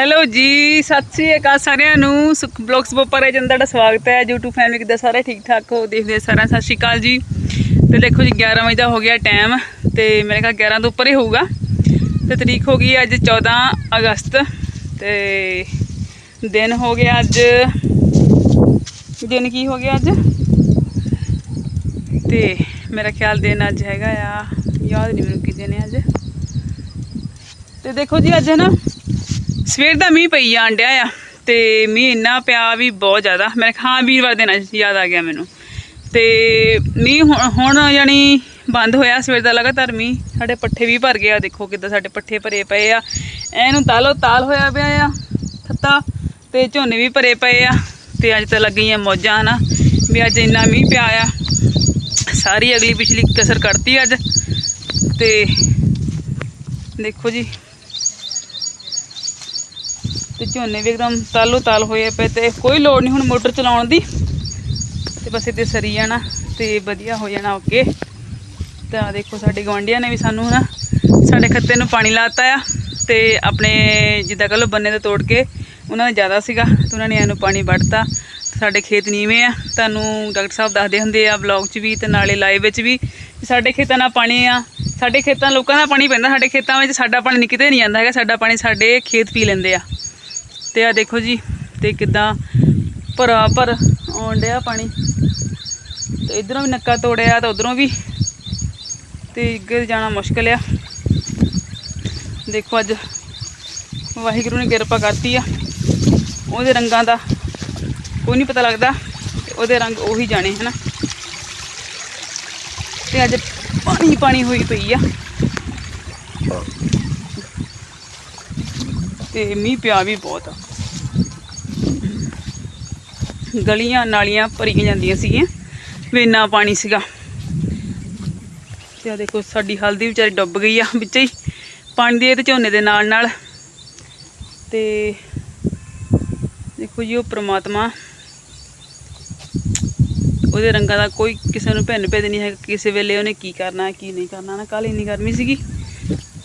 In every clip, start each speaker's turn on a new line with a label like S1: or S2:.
S1: Hello ਜੀ, ਸਤਿ ਸ੍ਰੀ ਅਕਾਲ ਸਾਰਿਆਂ ਨੂੰ। ਸੁਖ ਬਲੌਗਸ ਬੋਪਰ ਜਨ ਤੁਹਾਡਾ ਸਵਾਗਤ ਹੈ। YouTube ਫੈਮਿਲੀ ਕਿੱਦਾਂ ਸਾਰੇ ਠੀਕ ਠਾਕ ਹੋ? ਦੇਖਦੇ ਸਾਰਿਆਂ ਸਤਿ ਸ੍ਰੀ ਅਕਾਲ ਜੀ। ਤੇ ਦੇਖੋ ਜੀ 11 ਵਜੇ ਦਾ ਹੋ ਗਿਆ ਟਾਈਮ ਤੇ ਮੇਰੇ ਖਿਆਲ 11 ਤੋਂ ਉੱਪਰ ਹੀ ਹੋਊਗਾ। ਤੇ ਤਰੀਕ ਹੋ ਗਈ ਅੱਜ 14 ਅਗਸਤ ਤੇ ਦਿਨ ਹੋ ਗਿਆ ਅੱਜ, ਦਿਨ ਕੀ ਹੋ ਗਿਆ ਅੱਜ? ਤੇ ਮੇਰਾ ਖਿਆਲ ਦਿਨ ਅੱਜ ਹੈਗਾ ਆ, ਯਾਦ ਨਹੀਂ ਮੈਨੂੰ ਕੀ ਦਿਨ ਹੈ ਅੱਜ। ਤੇ ਦੇਖੋ ਜੀ, ਅੱਜ ਹੈ ਨਾ ਸਵੇਰ ਦਾ ਮੀਂਹ ਪਈ ਜਾਣ ਡਿਆ ਆ ਤੇ ਮੀਂਹ ਇੰਨਾ ਪਿਆ ਵੀ ਬਹੁਤ ਜ਼ਿਆਦਾ। ਮੈਂ ਹਾਂ, ਵੀਰਵਾਰ ਦਿਨ ਅੱਜ ਯਾਦ ਆ ਗਿਆ ਮੈਨੂੰ। ਤੇ ਮੀਂਹ ਹੁਣ ਹੁਣ ਯਾਨੀ ਬੰਦ ਹੋਇਆ ਸਵੇਰ ਦਾ ਲਗਾਤਾਰ ਮੀਂਹ। ਸਾਡੇ ਪੱਠੇ ਵੀ ਭਰ ਗਏ ਆ, ਦੇਖੋ ਕਿੱਦਾਂ ਸਾਡੇ ਪੱਠੇ ਭਰੇ ਪਏ ਆ। ਐਨੂੰ ਤਾਲੋ ਤਾਲ ਹੋਇਆ ਪਿਆ ਆ ਖੱਤਾ ਤੇ ਝੋਨੇ ਵੀ ਭਰੇ ਪਏ ਆ। ਤੇ ਅੱਜ ਤਾਂ ਲੱਗੀਆਂ ਮੌਜਾਂ ਨਾ ਵੀ ਅੱਜ ਇੰਨਾ ਮੀਂਹ ਪਿਆ ਆ। ਸਾਰੀ ਅਗਲੀ ਪਿਛਲੀ ਕਸਰ ਕੱਢਤੀ ਅੱਜ। ਤੇ ਦੇਖੋ ਜੀ। ਤੇ ਝੋਨੇ ਵੀ ਇੱਕਦਮ ਤਾਲੋ ਤਾਲ ਹੋਏ ਪਏ ਤੇ ਕੋਈ ਲੋੜ ਨਹੀਂ ਹੁਣ ਮੋਟਰ ਚਲਾਉਣ ਦੀ। ਤੇ ਬਸ ਇੱਥੇ ਸਰੀ ਜਾਣਾ ਤੇ ਵਧੀਆ ਹੋ ਜਾਣਾ ਓਕੇ ਤਾਂ ਦੇਖੋ ਸਾਡੇ ਗਵਾਂਢੀਆਂ ਨੇ ਵੀ ਸਾਨੂੰ ਨਾ ਸਾਡੇ ਖੱਤੇ ਨੂੰ ਪਾਣੀ ਲਾਤਾ ਆ ਤੇ ਆਪਣੇ ਜਿੱਦਾਂ ਕਹ ਲਓ ਬੰਨੇ ਤੋਂ ਤੋੜ ਕੇ ਉਹਨਾਂ ਦਾ ਜ਼ਿਆਦਾ ਸੀਗਾ ਤੇ ਉਹਨਾਂ ਨੇ ਇਹਨੂੰ ਪਾਣੀ ਵੱਢਤਾ। ਸਾਡੇ ਖੇਤ ਨੀਵੇਂ ਆ, ਤੁਹਾਨੂੰ ਡਾਕਟਰ ਸਾਹਿਬ ਦੱਸਦੇ ਹੁੰਦੇ ਆ ਵਲੌਗ 'ਚ ਵੀ ਤੇ ਨਾਲੇ ਲਾਈਵ ਵਿੱਚ ਵੀ ਸਾਡੇ ਖੇਤਾਂ ਨਾਲ ਪਾਣੀ ਆ। ਸਾਡੇ ਖੇਤਾਂ ਲੋਕਾਂ ਦਾ ਪਾਣੀ ਪੈਂਦਾ, ਸਾਡੇ ਖੇਤਾਂ ਵਿੱਚ ਸਾਡਾ ਪਾਣੀ ਕਿਤੇ ਨਹੀਂ ਜਾਂਦਾ ਹੈਗਾ, ਸਾਡਾ ਪਾਣੀ ਸਾਡੇ ਖੇਤ ਪੀ ਲੈਂਦੇ ਆ। ਤੇ ਆ ਦੇਖੋ ਜੀ, ਤੇ ਕਿਦਾਂ ਭਰਾ ਭਰ ਆਉਣ ਡਿਆ ਪਾਣੀ। ਤੇ ਇਧਰੋਂ ਵੀ ਨੱਕਾ ਤੋੜਿਆ ਤਾਂ ਉਧਰੋਂ ਵੀ, ਤੇ ਅੱਗੇ ਜਾਣਾ ਮੁਸ਼ਕਲ ਆ। ਦੇਖੋ ਅੱਜ ਵਾਹਿਗੁਰੂ ਨੇ ਕਿਰਪਾ ਕਰਤੀ ਆ। ਉਹਦੇ ਰੰਗਾਂ ਦਾ ਕੋਈ ਨਹੀਂ ਪਤਾ ਲੱਗਦਾ ਉਹਦੇ ਰੰਗ ਉਹੀ ਜਾਣੇ, ਹਨਾ। ਤੇ ਅੱਜ ਪਾਣੀ ਪਾਣੀ ਹੋਈ ਪਈ ਆ। ਤੇ ਮੀਂਹ ਪਿਆ ਵੀ ਬਹੁਤ। ਆ ਗਲੀਆਂ ਨਾਲੀਆਂ ਭਰੀਆਂ ਜਾਂਦੀਆਂ ਸੀਗੀਆਂ, ਵੀ ਇੰਨਾ ਪਾਣੀ ਸੀਗਾ। ਤੇ ਆ ਦੇਖੋ, ਸਾਡੀ ਹਲਦੀ ਵਿਚਾਰੀ ਡੁੱਬ ਗਈ ਆ ਵਿੱਚ ਹੀ, ਪਾਣੀ ਦੇ ਤੇ ਝੋਨੇ ਦੇ ਨਾਲ ਨਾਲ। ਤੇ ਦੇਖੋ ਜੀ, ਉਹ ਪ੍ਰਮਾਤਮਾ, ਉਹਦੇ ਰੰਗਾਂ ਦਾ ਕੋਈ ਕਿਸੇ ਨੂੰ ਭਿੰਨ ਭੇਦ ਨਹੀਂ ਹੈ ਕਿਸੇ ਵੇਲੇ ਉਹਨੇ ਕੀ ਕਰਨਾ, ਕੀ ਨਹੀਂ ਕਰਨਾ। ਨਾ ਕੱਲ ਇੰਨੀ ਗਰਮੀ ਸੀਗੀ,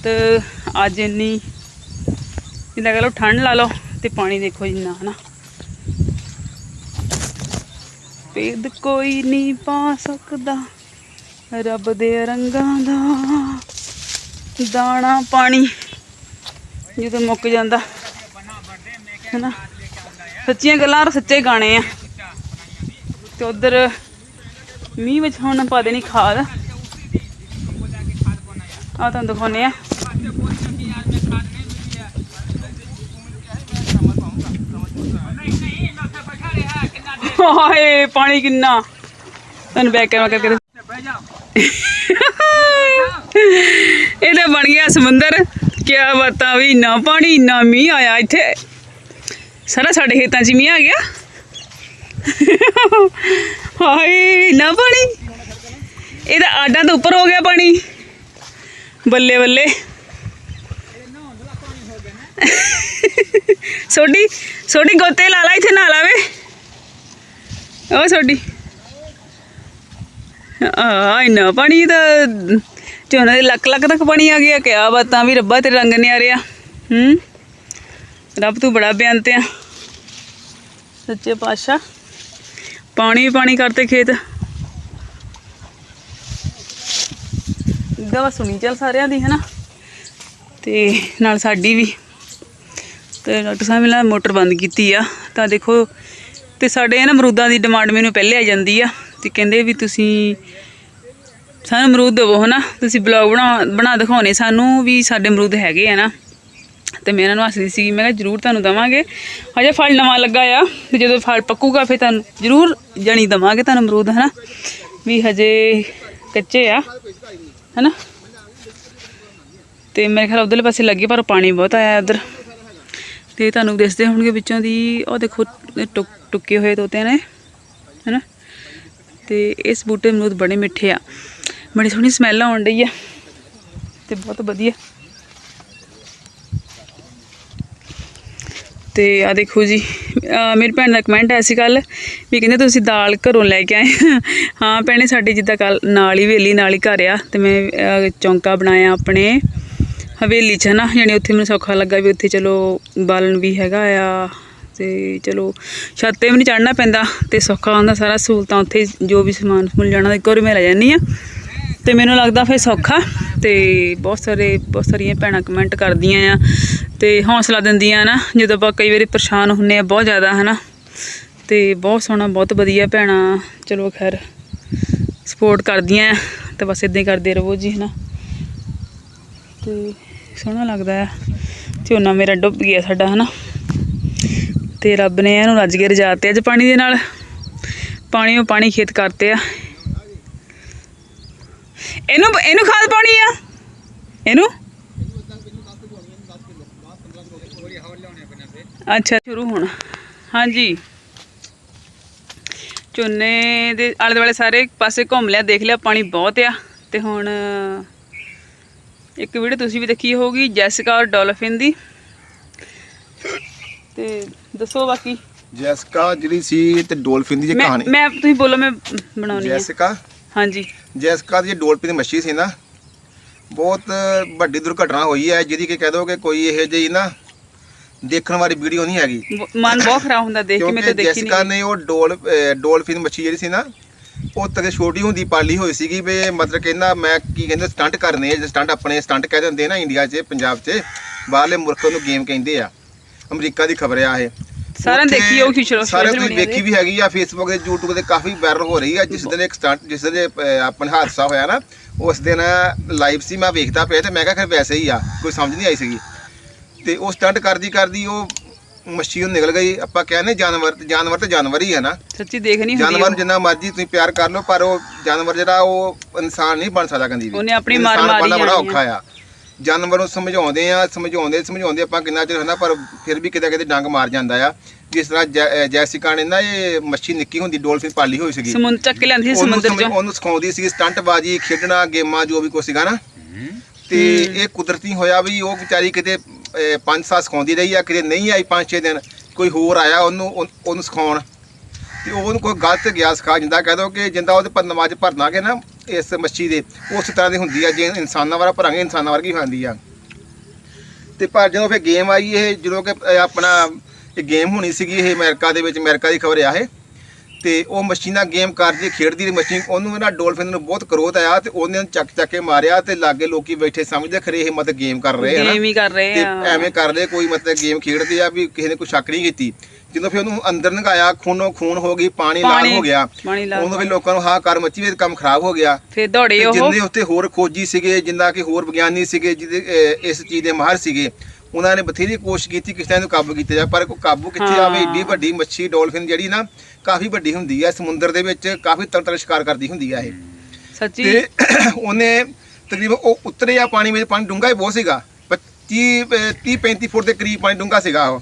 S1: ਤੇ ਅੱਜ ਇੰਨੀ ਜਿੰਨਾ ਕਹ ਲਓ ਠੰਡ ਲਾ ਲਓ ਤੇ ਪਾਣੀ ਦੇਖੋ ਜਿੰਨਾ, ਹਨਾ। ਭੇਦ ਕੋਈ ਨਹੀਂ ਪਾ ਸਕਦਾ, ਰੱਬ ਦੇ ਰੰਗਾਂ ਦਾ ਦਾਣਾ ਪਾਣੀ। ਜਦੋਂ ਮੁੱਕ ਜਾਂਦਾ, ਹਨਾ। ਸੱਚੀਆਂ ਗੱਲਾਂ ਔਰ ਸੱਚੇ ਗਾਣੇ ਆ। ਤੇ ਉਧਰ ਮੀਂਹ ਵਿੱਚ ਹੁਣ ਪਾ ਦੇਣੀ ਖਾਦ। ਆ ਤੁਹਾਨੂੰ ਦਿਖਾਉਨੇ ਆ। ਹਾਏ, ਪਾਣੀ ਕਿੰਨਾ। ਤੁਹਾਨੂੰ ਬੈਕ ਕੈਮਰਾ ਕਰਕੇ ਇਹ ਤਾਂ ਬਣ ਗਿਆ ਸਮੁੰਦਰ। ਕੀ ਬਾਤਾਂ ਵੀ, ਇੰਨਾ ਪਾਣੀ, ਇੰਨਾ ਮੀਂਹ ਆਇਆ ਇੱਥੇ। ਸਾਰਾ ਸਾਡੇ ਖੇਤਾਂ 'ਚ ਮੀਂਹ ਆ ਗਿਆ। ਹਾਏ, ਇੰਨਾ ਪਾਣੀ। ਇਹਦਾ ਆਡਾਂ ਤੋਂ ਉੱਪਰ ਹੋ ਗਿਆ ਪਾਣੀ। ਬੱਲੇ ਬੱਲੇ। ਸੋਡੀ ਸੋਡੀ ਗੋਤੇ ਲਾ ਲਾ, ਇੱਥੇ ਨਾ ਲਾਵੇ ਉਹ ਸੋਡੀ। ਆ ਇੰਨਾ ਪਾਣੀ ਤਾਂ ਝੋਨੇ ਦੇ ਲੱਕ ਲੱਕ ਤੱਕ ਪਾਣੀ ਆ ਗਿਆ। ਕਿਆ ਬਾਤਾਂ ਵੀ ਰੱਬਾ ਤੇ ਰੰਗ ਨਿਆਰਿਆ ਹੂੰ? ਰੱਬ ਤੂੰ ਬੜਾ ਬੇਅੰਤ ਆ। ਸੱਚੇ ਪਾਤਸ਼ਾਹ। ਪਾਣੀ ਵੀ ਪਾਣੀ ਕਰਤੇ ਖੇਤ। ਗਵਾ ਸੁਣੀ ਚੱਲ ਸਾਰਿਆਂ ਦੀ, ਹੈਨਾ? ਤੇ ਨਾਲ ਸਾਡੀ ਵੀ। ਤੇ ਡਾਕਟਰ ਸਾਹਿਬ ਨੇ ਮੋਟਰ ਬੰਦ ਕੀਤੀ ਆ। ਤਾਂ ਦੇਖੋ ਤੇ ਸਾਡੇ ਨਾ ਅਮਰੂਦਾਂ ਦੀ ਡਿਮਾਂਡ ਮੈਨੂੰ ਪਹਿਲੇ ਆ ਜਾਂਦੀ ਆ ਤੇ ਕਹਿੰਦੇ ਵੀ ਤੁਸੀਂ ਸਾਨੂੰ ਅਮਰੂਦ ਦੇਵੋ, ਹਨਾ? ਤੁਸੀਂ ਬਲੌਗ ਬਣਾ ਬਣਾ ਦਿਖਾਉਣੇ ਸਾਨੂੰ ਵੀ ਸਾਡੇ ਅਮਰੂਦ ਹੈਗੇ ਆ ਨਾ। ਤੇ ਮੈਂ ਇਹਨਾਂ ਨੂੰ ਹੱਸਦੀ ਸੀ ਮੈਂ ਕਿਹਾ ਜ਼ਰੂਰ ਤੁਹਾਨੂੰ ਦਵਾਂਗੇ। ਹਜੇ ਫਲ ਨਵਾਂ ਲੱਗਾ ਆ ਤੇ ਜਦੋਂ ਫਲ ਪੱਕੂਗਾ ਫਿਰ ਤੁਹਾਨੂੰ ਜ਼ਰੂਰ ਜਣੀ ਦਵਾਂਗੇ ਤੁਹਾਨੂੰ ਅਮਰੂਦ, ਹਨਾ? ਵੀ ਹਜੇ ਕੱਚੇ ਆ, ਹਨਾ? ਤੇ ਮੇਰੇ ਖਿਆਲ ਉਧਰਲੇ ਪਾਸੇ ਲੱਗੇ, ਪਰ ਪਾਣੀ ਬਹੁਤ ਆਇਆ ਉਧਰ ਤੇ ਤੁਹਾਨੂੰ ਦਿਸਦੇ ਹੋਣਗੇ ਵਿੱਚੋਂ ਦੀ, ਉਹ ਦੇਖੋ, ਟੁਕ, ਟੁੱਕੇ ਹੋਏ ਤੋਤੇ ਨੇ, ਹੈਨਾ? ਤੇ ਇਸ ਬੂਟੇ ਅਮਰੂਦ ਬੜੇ ਮਿੱਠੇ ਆ। ਬੜੀ ਸੋਹਣੀ ਸਮੈਲ ਆਉਣ ਡਈ ਆ, ਤੇ ਬਹੁਤ ਵਧੀਆ। ਤੇ ਆ ਦੇਖੋ ਜੀ ਮੇਰੀ ਭੈਣ ਦਾ ਕਮੈਂਟ ਆਇਆ ਸੀ ਕੱਲ ਵੀ ਕਹਿੰਦੇ ਤੁਸੀਂ ਦਾਲ ਘਰੋਂ ਲੈ ਕੇ ਆਏ। ਹਾਂ ਭੈਣੇ, ਸਾਡੇ ਜਿੱਦਾਂ ਕੱਲ ਨਾਲ ਹੀ, ਵੇਲੀ ਨਾਲ ਹੀ ਘਰ ਆ ਤੇ ਮੈਂ ਚੌਂਕਾ ਬਣਾਇਆ ਆਪਣੇ। ਹਵੇਲੀ 'ਚ ਹੈ ਨਾ ਯਾਨੀ ਉੱਥੇ ਮੈਨੂੰ ਸੌਖਾ ਲੱਗਾ ਵੀ ਉੱਥੇ ਚਲੋ ਬਾਲਣ ਵੀ ਹੈਗਾ ਆ ਤੇ ਚਲੋ ਛੱਤ ਤੇ ਵੀ ਨਹੀਂ ਚੜਨਾ ਪੈਂਦਾ ਤੇ ਸੌਖਾ ਹੁੰਦਾ ਸਾਰਾ, ਸਹੂਲਤਾਂ ਉੱਥੇ ਜੋ ਵੀ ਸਮਾਨ ਸਮੂਨ ਜਾਣਾ ਇੱਕ ਵਾਰੀ ਮੈਂ ਲੈ ਜਾਂਦੀ ਆ ਤੇ ਮੈਨੂੰ ਲੱਗਦਾ ਫਿਰ ਸੌਖਾ ਤੇ ਬਹੁਤ ਸਾਰੇ, ਬਹੁਤ ਸਾਰੀਆਂ ਭੈਣਾਂ ਕਮੈਂਟ ਕਰਦੀਆਂ ਆ ਤੇ ਹੌਸਲਾ ਦਿੰਦੀਆਂ ਨਾ, ਜਦੋਂ ਆਪਾਂ ਕਈ ਵਾਰੀ ਪਰੇਸ਼ਾਨ ਹੁੰਨੇ ਆ ਬਹੁਤ ਜ਼ਿਆਦਾ ਹਨਾ ਤੇ ਬਹੁਤ ਸੋਹਣਾ, ਬਹੁਤ ਵਧੀਆ ਭੈਣਾਂ, ਚਲੋ ਖੈਰ ਸਪੋਰਟ ਕਰਦੀਆਂ ਆ ਤੇ ਬਸ ਇਦਾਂ ਹੀ ਕਰਦੇ ਰਹੋ ਜੀ ਹਨਾ ਤੇ ਸੋਹਣਾ ਲੱਗਦਾ ਹੈ ਝੋਨਾ ਮੇਰਾ ਡੁੱਬ ਗਿਆ ਸਾਡਾ, ਹਨਾ? ਤੇ ਰੱਬ ਨੇ ਇਹਨੂੰ ਰੱਜ ਕੇ ਰਜਾ ਰਜਾਤੇ ਅੱਜ ਪਾਣੀ ਦੇ ਨਾਲ ਪਾਣੀ ਉਹ ਪਾਣੀ ਖੇਤ ਕਰਤੇ ਆ। ਇਹਨੂੰ ਇਹਨੂੰ ਖਾਦ ਪਾਉਣੀ ਆ? ਇਹਨੂੰ? ਅੱਛਾ, ਸ਼ੁਰੂ ਹੋਣਾ। ਹਾਂਜੀ। ਝੋਨੇ ਦੇ ਆਲੇ ਦੁਆਲੇ ਸਾਰੇ ਪਾਸੇ ਘੁੰਮ ਲਿਆ, ਦੇਖ ਲਿਆ, ਪਾਣੀ ਬਹੁਤ ਆ। ਤੇ ਹੁਣ ਇੱਕ ਵੀਡੀਓ ਤੁਸੀਂ ਵੀ ਦੇਖੀ ਹੋਊਗੀ ਜੈਸਿਕਾ ਔਰ ਡੋਲਫਿਨ ਦੀ। ਤੇ ਦੱਸੋ ਬਾਕੀ।
S2: ਜੈਸਿਕਾ ਜਿਹੜੀ ਸੀ ਤੇ ਡੋਲਫਿਨ ਦੀ ਜੇ
S1: ਮੈਂ
S2: ਕਹਾਣੀ।
S1: ਮੈਂ ਤੁਸੀਂ ਬੋਲੋ ਮੈਂ ਬਣਾਉਣੀ ਹੈ
S2: ਜੈਸਿਕਾ?
S1: ਹਾਂਜੀ।
S2: ਜੈਸਿਕਾ ਦੀ ਡੋਲਫਿਨ ਦੀ ਮੱਛੀ ਸੀ ਨਾ ਬਹੁਤ ਵੱਡੀ ਦੁਰਘਟਨਾ ਹੋਈ ਹੈ ਜਿਹਦੀ ਕਿ ਕਹਿ ਦੋ ਕਿ ਕੋਈ ਇਹ ਜਿਹੀ ਨਾ ਦੇਖਣ ਵਾਲੀ ਵੀਡੀਓ ਨਹੀਂ ਹੈਗੀ।
S1: ਮਨ ਬਹੁਤ ਖਰਾਬ ਹੁੰਦਾ ਦੇਖ ਕੇ ਮੈਂ ਤਾਂ ਦੇਖੀ
S2: ਜੈਸਿਕਾ
S1: ਨਹੀਂ
S2: ਨੇ ਉਹ ਡੋਲ ਡੋਲਫਿਨ ਮੱਛੀ ਜਿਹੜੀ ਸੀ ਨਾ ਉਹ ਤੱਕ ਛੋਟੀ ਹੁੰਦੀ ਪਾਲੀ ਹੋਈ ਸੀਗੀ ਵੀ ਮਤਲਬ ਕਿ ਨਾ ਮੈਂ ਕੀ ਕਹਿੰਦੇ ਸਟੰਟ ਕਰਨੇ ਆ ਸਟੰਟ ਆਪਣੇ ਸਟੰਟ ਕਹਿ ਦਿੰਦੇ ਨਾ ਇੰਡੀਆ 'ਚ ਪੰਜਾਬ 'ਚ ਬਾਹਰਲੇ ਮੁਲਕਾਂ ਨੂੰ ਗੇਮ ਕਹਿੰਦੇ ਆ। ਅਮਰੀਕਾ ਦੀ ਖਬਰ ਆ ਇਹ।
S1: ਸਾਰਿਆਂ
S2: ਉੱਥੇ
S1: ਦੇਖੀ ਹੋਊਗੀ social-
S2: ਸਾਰਿਆਂ ਨੇ ਵੇਖੀ ਵੀ ਹੈਗੀ ਆ ਫੇਸਬੁੱਕ ਤੇ YouTube ਤੇ ਕਾਫੀ ਵਾਇਰਲ ਹੋ ਰਹੀ ਆ ਜਿਸ ਦਿਨ ਇੱਕ ਸਟੰਟ ਜਿਸ ਦਿਨ ਅਹ, ਆਪਣਾ ਹਾਦਸਾ ਹੋਇਆ ਨਾ ਉਸ ਦਿਨ ਲਾਈਵ ਸੀ ਮੈਂ ਵੇਖਦਾ ਪਿਆ ਤੇ ਮੈਂ ਕਿਹਾ ਫਿਰ ਵੈਸੇ ਹੀ ਆ ਕੋਈ ਸਮਝ ਨਹੀਂ ਆਈ ਸੀਗੀ। ਤੇ ਉਹ ਸਟੰਟ ਕਰਦੀ ਕਰਦੀ ਉਹ ਮੱਛੀ ਉਹ ਨਿਕਲ ਗਈ। ਆਪਾਂ ਕਹਿੰਦੇ ਜਾਨਵਰ ਜਾਨਵਰ ਤੇ ਜਾਨਵਰ ਹੀ ਹੈ ਨਾ।
S1: ਸੱਚੀ ਦੇਖ ਨਹੀਂ ਹੁੰਦੀ
S2: ਜਾਨਵਰ ਨੂੰ। ਜਿੰਨਾ ਮਰਜ਼ੀ ਤੁਸੀਂ ਪਿਆਰ ਕਰ ਲਓ ਪਰ ਉਹ ਜਾਨਵਰ ਜਿਹੜਾ ਉਹ ਇਨਸਾਨ ਨਹੀਂ ਬਣ ਸਕਦਾ ਕਹਿੰਦੀ ਵੀ।
S1: ਉਹਨੇ ਆਪਣੀ ਮਾਰ
S2: ਇਨਸਾਨ
S1: ਮਾਰੀ
S2: ਬਣਨਾ ਬੜਾ। ਔਖਾ ਆ। ਜਾਨਵਰ ਨੂੰ ਸਮਝਾਉਂਦੇ ਆ ਸਮਝਾਉਂਦੇ ਸਮਝਾਉਂਦੇ ਆਪਾਂ ਕਿੰਨਾ ਚਿਰ ਹੁੰਦਾ ਪਰ ਫਿਰ ਵੀ ਕਿਤੇ ਕਿਤੇ ਡੰਗ ਮਾਰ ਜਾਂਦਾ ਆ। ਜਿਸ ਤਰ੍ਹਾਂ ਜੈ- ਜੈਸਿਕਾ ਨੇ ਨਾ ਇਹ ਮੱਛੀ ਨਿੱਕੀ ਹੁੰਦੀ ਡੋਲਫਿਨ ਪਾਲੀ ਹੋਈ ਸੀਗੀ।
S1: ਸਮੁੰਦਰ ਚੱਕ ਕੇ ਲਿਆਂਦੀ ਸੀ
S2: ਉਹਨੂੰ
S1: ਸਮੁੰਦਰ ਚੋਂ।
S2: ਉਹਨੂੰ ਸਿਖਾਉਂਦੀ ਸੀ ਸਟੰਟਬਾਜ਼ੀ ਖੇਡਣਾ ਗੇਮਾਂ ਜੋ ਵੀ ਕੁਛ ਸੀਗਾ ਨਾ। ਤੇ ਇਹ ਕੁਦਰਤੀ ਹੋਇਆ ਵੀ ਉਹ ਵਿਚਾਰੀ ਕਿਤੇ ਪੰਜ ਸਾਲ ਸਿਖਾਉਂਦੀ ਰਹੀ ਆ, ਕਿਤੇ ਨਹੀਂ ਆਈ 5-6 ਦਿਨ, ਕੋਈ ਹੋਰ ਆਇਆ ਉਹਨੂੰ, ਉਹ- ਉਹਨੂੰ ਸਿਖਾਉਣ। ਤੇ ਉਹਨੂੰ ਕੋਈ ਗਲਤ ਗਿਆ ਸਿਖਾ, ਜਿੰਦਾ ਕਹਿ ਦੋ ਕਿ ਜਿੰਦਾ ਉਹਦੇ ਪਰ ਨਮਾਜ਼ ਭਰਨਾਗੇ ਨਾ, ਇਸ ਮੱਛੀ ਦੇ, ਉਸ ਤਰ੍ਹਾਂ ਦੀ ਹੁੰਦੀ ਆ, ਜੇ ਇਨਸਾਨਾਂ ਵਾਰਾ ਭਰਾਂਗੇ, ਇਨਸਾਨਾਂ ਵਰਗੀ ਹੁੰਦੀ ਆ। ਤੇ ਪਰ ਜਦੋਂ ਫਿਰ ਗੇਮ ਆਈ, ਇਹ ਜਦੋਂ ਕਿ ਆਪਣਾ, ਇਹ ਗੇਮ ਹੋਣੀ ਸੀਗੀ, ਇਹ ਅਮਰੀਕਾ ਦੇ ਵਿੱਚ, ਅਮਰੀਕਾ ਦੀ ਖਬਰ ਆ ਇਹ। ਤੇ ਉਹ ਮੱਛੀ ਨਾਲ ਗੇਮ ਕਰਦੀ ਖੇਡਦੀ ਮੱਛੀ ਉਹਨੂੰ ਨਾ ਡੋਲਫਿਨ ਨੂੰ ਬਹੁਤ ਕਰੋਧ ਆਇਆ ਤੇ ਉਹਨੇ ਉਹਨੂੰ ਚੱਕ ਚੱਕ ਕੇ ਮਾਰਿਆ ਤੇ ਲਾਗੇ ਲੋਕੀ ਬੈਠੇ ਸਮਝਦੇ ਖਰੇ ਇਹ ਮਤਲਬ ਗੇਮ ਕਰ ਰਹੇ ਹਨ
S1: ਗੇਮ ਹੀ ਕਰ ਰਹੇ
S2: ਤੇ
S1: ਆ।
S2: ਐਵੇਂ ਕਰਦੇ ਕੋਈ ਮਤਲਬ ਗੇਮ ਖੇਡਦੇ ਆ ਵੀ ਕਿਸੇ ਨੇ ਕੋਈ ਸ਼ੱਕ ਨਹੀਂ ਕੀਤੀ। ਜਦੋਂ ਫਿਰ ਉਹਨੂੰ ਅੰਦਰ ਨਗਾਇਆ ਖੂਨੋਂ ਖੂਨ ਹੋ ਗਈ ਪਾਣੀ ਲਾਲ ਹੋ ਗਿਆ। ਉਹਨੂੰ ਫਿਰ ਲੋਕਾਂ ਨੂੰ ਹਾਕਾਰ ਮੱਚੀ ਵੀ ਕੰਮ ਖਰਾਬ ਹੋ ਗਿਆ।
S1: ਫਿਰ ਦੌੜੇ
S2: ਤੇ
S1: ਉਹ।
S2: ਜਿੰਨੇ ਉੱਤੇ ਹੋਰ ਖੋਜੀ ਸੀਗੇ ਜਿੰਨਾ ਕਿ ਹੋਰ ਵਿਗਿਆਨੀ ਸੀਗੇ ਜਿਹਦੇ ਇਸ ਚੀਜ਼ ਦੇ ਮਾਹਰ ਸੀਗੇ ਉਹਨਾਂ ਨੇ ਬਥੇਰੀ ਕੋਸ਼ਿਸ਼ ਕੀਤੀ ਕਿਸੇ ਤਰ੍ਹਾਂ ਨੂੰ ਕਾਬੂ ਕੀਤਾ ਜਾ ਪਰ ਕੋਈ ਕਾਬੂ ਕਿੱਥੇ ਆਵੇ। ਏਡੀ ਵੱਡੀ ਮੱਛੀ ਡੋਲਫਿਨ ਜਿਹੜੀ ਨਾ ਕਾਫੀ ਵੱਡੀ ਹੁੰਦੀ ਹੈ ਸਮੁੰਦਰ ਦੇ ਵਿੱਚ ਕਾਫੀ ਤਰ ਸ਼ਿਕਾਰ ਕਰਦੀ ਹੁੰਦੀ ਹੈ ਇਹ।
S1: ਸੱਚੀ?
S2: ਤੇ ਉਹਨੇ ਤਕਰੀਬਨ ਉਹ ਉਤਰੇ ਆ ਪਾਣੀ ਵਿੱਚ ਪਾਣੀ ਡੂੰਘਾ ਹੀ ਬਹੁਤ ਸੀਗਾ 25 30 35 ਫੁੱਟ ਦੇ ਕਰੀਬ ਪਾਣੀ ਡੂੰਘਾ ਸੀਗਾ ਉਹ।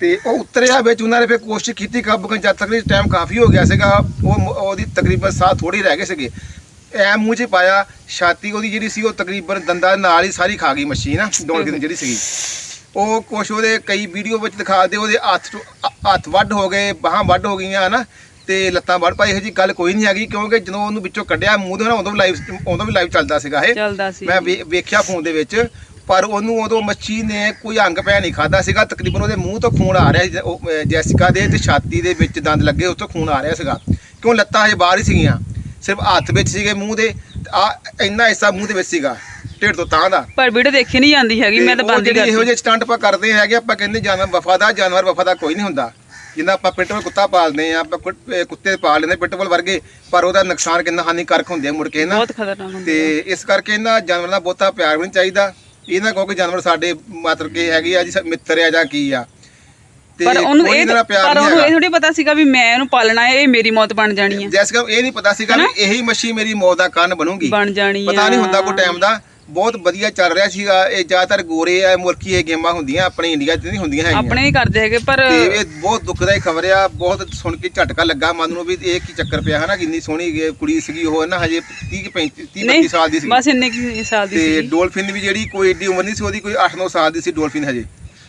S2: ਤੇ ਉਹ ਉਤਰਿਆ ਵਿੱਚ ਉਹਨਾਂ ਨੇ ਫਿਰ ਕੋਸ਼ਿਸ਼ ਕੀਤੀ ਕਾਬੂ ਕਰਨ ਜਦ ਤੱਕ ਟਾਈਮ ਕਾਫੀ ਹੋ ਗਿਆ ਸੀਗਾ ਉਹ ਉਹਦੀ ਤਕਰੀਬਨ ਸਾਹ ਥੋੜੀ ਰਹਿ ਗਏ ਸੀਗੇ। ਐ ਮੂੰਹ 'ਚ ਪਾਇਆ ਛਾਤੀ ਉਹਦੀ ਜਿਹੜੀ ਸੀ ਉਹ ਤਕਰੀਬਨ ਦੰਦਾਂ ਨਾਲ ਹੀ ਸਾਰੀ ਖਾ ਗਈ ਮੱਛੀ ਨਾ ਡੋਲਫਿਨ ਜਿਹੜੀ ਸੀਗੀ। ਉਹ ਕੁਛ ਉਹਦੇ ਕਈ ਵੀਡੀਓ ਵਿੱਚ ਦਿਖਾਦੇ ਉਹਦੇ ਹੱਥ ਹੱਥ ਵੱਢ ਹੋ ਗਏ ਬਾਹਾਂ ਵੱਢ ਹੋ ਗਈਆਂ ਹਨਾ? ਤੇ ਲੱਤਾਂ ਵੱਢ ਪਾਈ ਇਹੋ ਜੀ ਗੱਲ ਕੋਈ ਨਹੀਂ ਹੈਗੀ ਕਿਉਂਕਿ ਜਦੋਂ ਉਹਨੂੰ ਵਿੱਚੋਂ ਕੱਢਿਆ ਮੂੰਹ ਦੇ ਨਾਲ ਉਦੋਂ ਵੀ ਲਾਈਵ ਉਦੋਂ ਵੀ ਲਾਈਵ ਚੱਲਦਾ ਸੀਗਾ ਇਹ।
S1: ਚੱਲਦਾ ਸੀ।
S2: ਮੈਂ ਵੇਖਿਆ ਫੋਨ ਦੇ ਵਿੱਚ ਪਰ ਉਹਨੂੰ ਉਦੋਂ ਮੱਛੀ ਨੇ ਕੋਈ ਅੰਗ ਪੈ ਨਹੀਂ ਖਾਦਾ ਸੀਗਾ ਤਕਰੀਬਨ ਉਹਦੇ ਮੂੰਹ ਤੋਂ ਖੂਨ ਆ ਰਿਹਾ ਜੈਸਿਕਾ ਦੇ ਤੇ ਛਾਤੀ ਦੇ ਵਿੱਚ ਦੰਦ ਲੱਗੇ ਉਸ ਤੋਂ ਖੂਨ ਆ ਰਿਹਾ ਸੀਗਾ। ਕਿਉਂ ਲੱਤਾਂ ਹਜੇ ਬਾਹਰ ਹੀ ਸੀਗੀਆਂ? ਸਿਰਫ ਹੱਥ ਵਿੱਚ ਸੀਗੇ ਮੂੰਹ ਦੇ ਆ ਇੰਨਾ ਹਿੱਸਾ ਮੂੰਹ ਦੇ ਵਿੱਚ ਸੀਗਾ ਢਿੱਡ ਤੋਂ ਤਾਂ ਦਾ
S1: ਪਰ ਵੀਡੀਓ ਦੇਖੀ ਨਹੀਂ ਜਾਂਦੀ ਹੈਗੀ ਮੈਂ ਤਾਂ ਬੰਦ ਹੀ
S2: ਜਿਹੜੀ ਇਹੋ
S1: ਕਰਦੀ
S2: ਜਿਹੇ ਸਟੰਟ ਆਪਾਂ ਕਰਦੇ ਹੈਗੇ ਆਪਾਂ ਕਹਿੰਦੇ ਜਾਨਵਰ ਵਫਾਦਾਰ ਜਾਨਵਰ ਵਫਾਦਾਰ ਕੋਈ ਨਹੀਂ ਹੁੰਦਾ। ਜਿੰਨਾ ਆਪਾਂ ਪਿਟਬੁਲ ਕੁੱਤਾ ਪਾਲਦੇ ਆ ਆਪਾਂ ਕੁੱਤੇ ਪਾਲ ਲੈਂਦੇ ਪਿਟਬੁਲ ਵਰਗੇ ਪਰ ਉਹਦਾ ਨੁਕਸਾਨ ਕਿੰਨਾ ਹਾਨੀਕਾਰਕ ਹੁੰਦੇ ਆ ਮੁੜ ਕੇ ਨਾ।
S1: ਬਹੁਤ ਖਤਰਨਾਕ ਹੁੰਦੀ
S2: ਤੇ ਇਸ ਕਰਕੇ ਇਹਨਾਂ ਜਾਨਵਰਾਂ ਦਾ ਬਹੁਤਾ ਪਿਆਰ ਵੀ ਨਹੀਂ ਚਾਹੀਦਾ। ਇਹ ਨਾ ਕਹੋ ਕਿ ਜਾਨਵਰ ਸਾਡੇ ਮਤਲਬ ਕਿ ਹੈਗੇ ਆ ਜੀ ਮਿੱਤਰ ਆ ਜਾਂ ਕੀ ਆ।
S1: ਪਰ ਉਹਨੂੰ ਇਹ ਪਰ ਉਹਨੂੰ ਇਹ ਥੋੜੀ ਪਤਾ ਸੀਗਾ ਵੀ ਮੈਂ ਇਹਨੂੰ ਪਾਲਣਾ ਹੈ ਇਹ ਮੇਰੀ ਮੌਤ ਬਣ ਜਾਣੀ ਹੈ।
S2: ਜੈਸਿਕਾ ਇਹ ਨਹੀਂ ਪਤਾ ਸੀਗਾ ਵੀ ਇਹੀ ਮੱਛੀ ਮੇਰੀ ਮੌਤ ਦਾ ਕਾਰਨ ਬਣੂਗੀ।
S1: ਬਣ ਜਾਣੀ
S2: ਪਤਾ ਨਹੀਂ। ਹੁੰਦਾ ਕੋਈ ਟਾਈਮ ਦਾ। ਬਹੁਤ ਵਧੀਆ ਚੱਲ ਰਿਹਾ ਸੀਗਾ। ਇਹ ਜ਼ਿਆਦਾਤਰ ਗੋਰੇ ਆ ਮੁਲਕੀ ਇਹ ਗੇਮਾਂ ਹੁੰਦੀਆਂ ਆਪਣੇ ਇੰਡੀਆ 'ਚ ਨਹੀਂ ਹੁੰਦੀਆਂ ਹੈਗੀਆਂ।
S1: ਆਪਣੇ ਹੀ ਕਰਦੇ ਹੈਗੇ ਪਰ
S2: ਤੇ ਇਹ ਬਹੁਤ ਦੁਖਦਾਈ ਖਬਰ ਆ। ਬਹੁਤ ਸੁਣ ਕੇ ਝਟਕਾ ਲੱਗਾ ਮਨ ਨੂੰ ਵੀ ਇਹ ਕੀ ਚੱਕਰ ਪਿਆ ਹਨਾ? ਕਿੰਨੀ ਸੋਹਣੀ ਕੁੜੀ ਸੀਗੀ ਉਹ ਨਾ ਹਜੇ 30 35 30
S1: ਨਹੀਂ
S2: 32 ਸਾਲ ਦੀ ਸੀ
S1: ਬਸ ਇੰਨੇ ਕੁ ਸਾਲ ਦੀ
S2: ਤੇ
S1: ਸੀ
S2: ਡੋਲਫਿਨ ਵੀ ਜਿਹੜੀ ਕੋਈ ਏਡੀ ਉਮਰ ਨਹੀਂ ਸੀ ਉਹਦੀ ਕੋਈ 8-9 ਸਾਲ ਦੀ ਸੀ ਡੋਲਫਿਨ ਹਜੇ।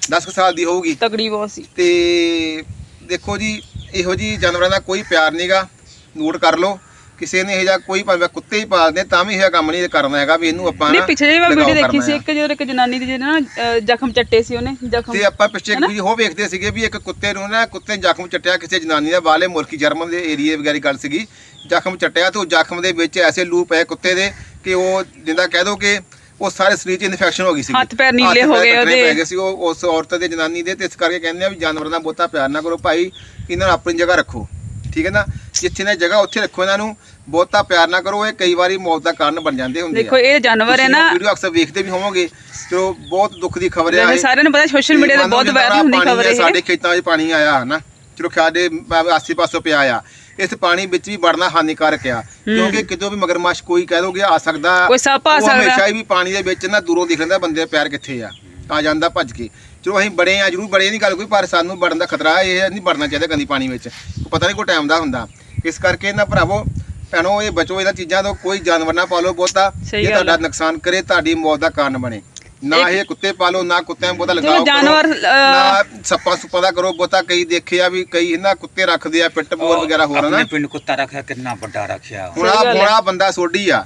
S2: 10 ਕੁ ਸਾਲ ਦੀ ਹੋਊਗੀ।
S1: ਤਗੜੀ ਬਹੁਤ ਸੀ।
S2: ਤੇ ਦੇਖੋ ਜੀ ਇਹੋ ਜੀ ਜਾਨਵਰਾਂ ਦਾ ਕੋਈ ਪਿਆਰ ਨਹੀਂਗਾ ਨੋਟ ਕਰ ਲਓ ਕਿਸੇ ਨੇ ਇਹ ਜਾਂ ਕੋਈ ਭਾਵੇਂ ਕੁੱਤੇ ਹੀ ਪਾਲਦੇ ਤਾਂ ਵੀ ਇਹ ਕੰਮ ਨਹੀਂ ਕਰਨਾ ਹੈਗਾ ਵੀ ਇਹਨੂੰ ਆਪਾਂ
S1: ਨਹੀਂ ਪਿਛਲੇ ਵਾਰ ਵੀਡੀਓ ਦੇਖੀ ਸੀ। ਇੱਕ ਜਦੋਂ ਇੱਕ ਜਨਾਨੀ ਦੀ ਜਿਹੜਾ ਨਾ ਜ਼ਖਮ ਚੱਟੇ ਸੀ ਉਹਨੇ ਜ਼ਖਮ।
S2: ਤੇ ਆਪਾਂ ਪਿੱਛੇ ਇੱਕ ਵੀਡੀਓ ਹੋ ਵੇਖਦੇ ਸੀਗੇ ਵੀ ਇੱਕ ਕੁੱਤੇ ਨੂੰ ਨਾ ਕੁੱਤੇ ਨੇ ਜ਼ਖਮ ਚੱਟਿਆ ਕਿਸੇ ਜਨਾਨੀ ਦਾ ਬਾਲੇ ਮੁਲਕੀ ਜਰਮਨ ਦੇ ਏਰੀਏ ਵਗੈਰਾ ਗੱਲ ਸੀਗੀ। ਜ਼ਖਮ ਚੱਟਿਆ ਤੇ ਉਹ ਜ਼ਖਮ ਦੇ ਵਿੱਚ ਐਸੇ ਲੂਪ ਪਏ ਕੁੱਤੇ ਦੇ ਕਿ ਉਹ ਜਿੰਦਾ ਕਹਿ ਦੋ ਕਿ ਉਹ ਸਾਰੇ ਸਰੀਰ 'ਚ ਇਨਫੈਕਸ਼ਨ ਹੋ ਗਈ ਸੀ
S1: ਹੱਥ ਪੈਰ ਨੀਲੇ ਹੋ ਗਏ ਉਹਦੇ।
S2: ਪੈ ਗਏ ਸੀ ਉਹ ਉਸ ਔਰਤ ਦੇ ਜਨਾਨੀ ਦੇ ਤੇ ਇਸ ਕਰਕੇ ਕਹਿੰਦੇ ਆ ਵੀ ਜਾਨਵਰਾਂ ਨਾਲ ਬਹੁਤਾ ਪਿਆਰ ਨਾ ਕਰੋ ਭਾਈ ਇਹਨਾਂ ਨੂੰ ਆਪਣੀ ਜਗ੍ਹਾ ਰੱਖੋ। ਠੀਕ ਹੈ ਨਾ? ਜਿੱਥੇ ਨੇ ਜਗ੍ਹਾ ਉੱਥੇ ਰੱਖੋ ਇਹਨਾਂ ਨੂੰ। ਬਹੁਤਾ ਪਿਆਰ ਨਾ ਕਰੋ ਇਹ ਕਈ ਵਾਰੀ ਮੌਤ ਦਾ ਕਾਰਨ ਬਣ ਜਾਂਦੇ ਹੁੰਦੇ
S1: ਦੇਖੋ ਇਹ ਜਾਨਵਰ ਹੈ ਨਾ।
S2: ਵੀਡੀਓ ਅਕਸਰ ਵੇਖਦੇ ਵੀ ਹੋਵੋਗੇ ਚਲੋ ਬਹੁਤ ਦੁੱਖ ਦੀ ਖਬਰ ਹੈ ਇਹ।
S1: ਸਾਰਿਆਂ ਨੂੰ ਪਤਾ ਸੋਸ਼ਲ ਮੀਡੀਆ ਤੇ ਬਹੁਤ ਵਾਇਰਲ ਹੁੰਦੀ ਖਬਰ
S2: ਹੈ, ਸਾਡੇ ਖੇਤਾਂ 'ਚ ਪਾਣੀ ਆਇਆ ਹਨਾ? ਚਲੋ ਸਾਡੇ ਆਸੇ ਪਾਸੋਂ ਪਿਆ ਆ। ਇਸ ਪਾਣੀ ਵਿੱਚ ਵੀ ਵੜਨਾ ਹਾਨੀਕਾਰਕ ਆ। ਕਿਉਂਕਿ ਕਿਦੋਂ ਵੀ ਮਗਰਮੱਛ ਕੋਈ ਕਹਿ ਦੋਗੇ ਆ ਸਕਦਾ
S1: ਕੋਈ ਸੱਪ ਆ
S2: ਉਹ
S1: ਸਕਦਾ।
S2: ਹਮੇਸ਼ਾ ਹੀ ਵੀ ਪਾਣੀ ਦੇ ਵਿੱਚ ਨਾ ਦੂਰੋਂ ਦਿਖ ਲੈਂਦਾ ਬੰਦੇ ਦਾ ਪੈਰ ਕਿੱਥੇ ਆ। ਆ ਜਾਂਦਾ ਭੱਜ ਕੇ। ਚਲੋ ਅਸੀਂ ਬੜੇ ਆ ਜਰੂਰ ਬੜੇ ਨਹੀਂ ਗੱਲ ਕੋਈ ਪਰ ਸਾਨੂੰ ਵੜਨ ਦਾ ਖਤਰਾ ਹੈ, ਇਹ ਨਹੀਂ ਵੜਨਾ ਚਾਹੀਦਾ ਗੰਦੀ ਪਾਣੀ ਵਿੱਚ। ਪਤਾ ਨਹੀਂ ਕੋਈ ਟਾਈਮ ਦਾ ਹੁੰਦਾ। ਇਸ ਕਰਕੇ ਇਹਨਾਂ ਭਰਾਵੋ ਭੈਣੋ ਇਹ ਬਚੋ ਇਹਨਾਂ ਚੀਜ਼ਾਂ ਤੋਂ ਕੋਈ ਜਾਨਵਰ ਨਾ ਪਾਲੋ ਬਹੁਤਾ।
S1: ਸਹੀ
S2: ਇਹ
S1: ਗੱਲ
S2: ਤੁਹਾਡਾ। ਨੁਕਸਾਨ ਕਰੇ ਤੁਹਾਡੀ ਮੌਤ ਦਾ ਕਾਰਨ ਬਣੇ। ਨਾ ਇਹ ਕੁੱਤੇ ਪਾਲੋ ਨਾ ਕੁੱਤਿਆਂ ਬੋਤਾ ਲਗਾਓ
S1: ਚਲੋ ਜਾਨਵਰ,
S2: ਕਰੋ,
S1: ਅਹ,
S2: ਸੱਪਾ ਸੁੱਪਾ ਦਾ ਕਰੋ ਬੋਤਾ ਕਈ ਦੇਖਿਆ ਵੀ ਕਈ ਇਹਨਾਂ ਕੁੱਤੇ ਰੱਖਦੇ ਆ ਪਿੱਟ ਬੋਰ ਵਗੈਰਾ ਹੋਰ ਆਪਣੇ
S3: ਨਾ ਪਿੰਡ ਕੁੱਤਾ ਰੱਖਿਆ ਕਿੰਨਾ ਵੱਡਾ ਰੱਖਿਆ
S2: ਹੁਣ ਆ ਬੋਣਾ ਬੰਦਾ ਸੋਢੀ ਆ।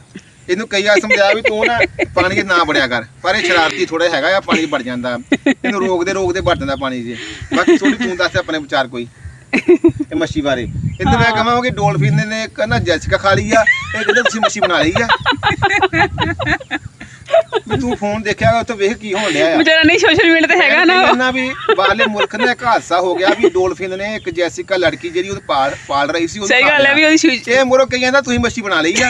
S2: ਇਹਨੂੰ ਕਈ ਵਾਰ ਸਮਝਾਇਆ ਵੀ ਤੂੰ ਨਾ ਪਾਣੀ ਨਾ ਵੜਿਆ ਕਰ ਪਰ ਇਹ ਸ਼ਰਾਰਤੀ ਥੋੜਾ ਹੈਗਾ ਆ ਪਾਣੀ 'ਚ ਵੜ ਜਾਂਦਾ। ਇਹਨੂੰ ਰੋਕਦੇ ਰੋਕਦੇ ਵੜ ਜਾਂਦਾ ਪਾਣੀ 'ਚ ਬਾਕੀ ਥੋੜੀ ਤੂੰ ਦੱਸ ਆਪਣੇ ਵਿਚਾਰ ਕੋਈ। ਇਹ ਮੱਛੀ ਬਾਰੇ। ਇੱਧਰ ਮੈਂ ਕਹਾਂ ਕਿ ਡੋਲਫਿਨ ਨੇ ਕਹਿੰਦਾ ਜੈਸਿਕਾ ਖਾ ਲਈ ਆ ਇਹ ਕਹਿੰਦਾ ਤੁਸੀਂ ਮੱਛੀ ਬਣਾ ਲਈ ਆ। ਵੀ ਤੂੰ ਫੋਨ ਦੇਖਿਆ ਉੱਥੇ ਵੇਖ ਕੀ ਹੋਣ ਡਿਆ ਆ
S1: ਵਿਚਾਰਾ ਨਹੀਂ ਸੋਸ਼ਲ ਮੀਡੀਆ ਤੇ ਹੈਗਾ ਨਾ ਉਹ।
S2: ਵੀ ਬਾਹਰਲੇ ਮੁਲਕ ਨੇ ਇੱਕ ਹਾਦਸਾ ਹੋ ਗਿਆ ਵੀ ਡੋਲਫਿਨ ਨੇ ਇੱਕ ਜੈਸਿਕਾ ਲੜਕੀ ਜਿਹੜੀ ਉਹ ਪਾਲ ਪਾਲ ਰਹੀ ਸੀ ਉਹਨੂੰ
S1: ਸਹੀ
S2: ਖਾ
S1: ਗੱਲ ਹੈ
S2: ਲਿਆ।
S1: ਵੀ ਉਹਦੀ ਸੂਈ-
S2: ਇਹ ਮੁਰੋ ਕਈਆਂ ਦਾ ਤੁਸੀਂ ਮੱਛੀ ਬਣਾ ਲਈ ਆ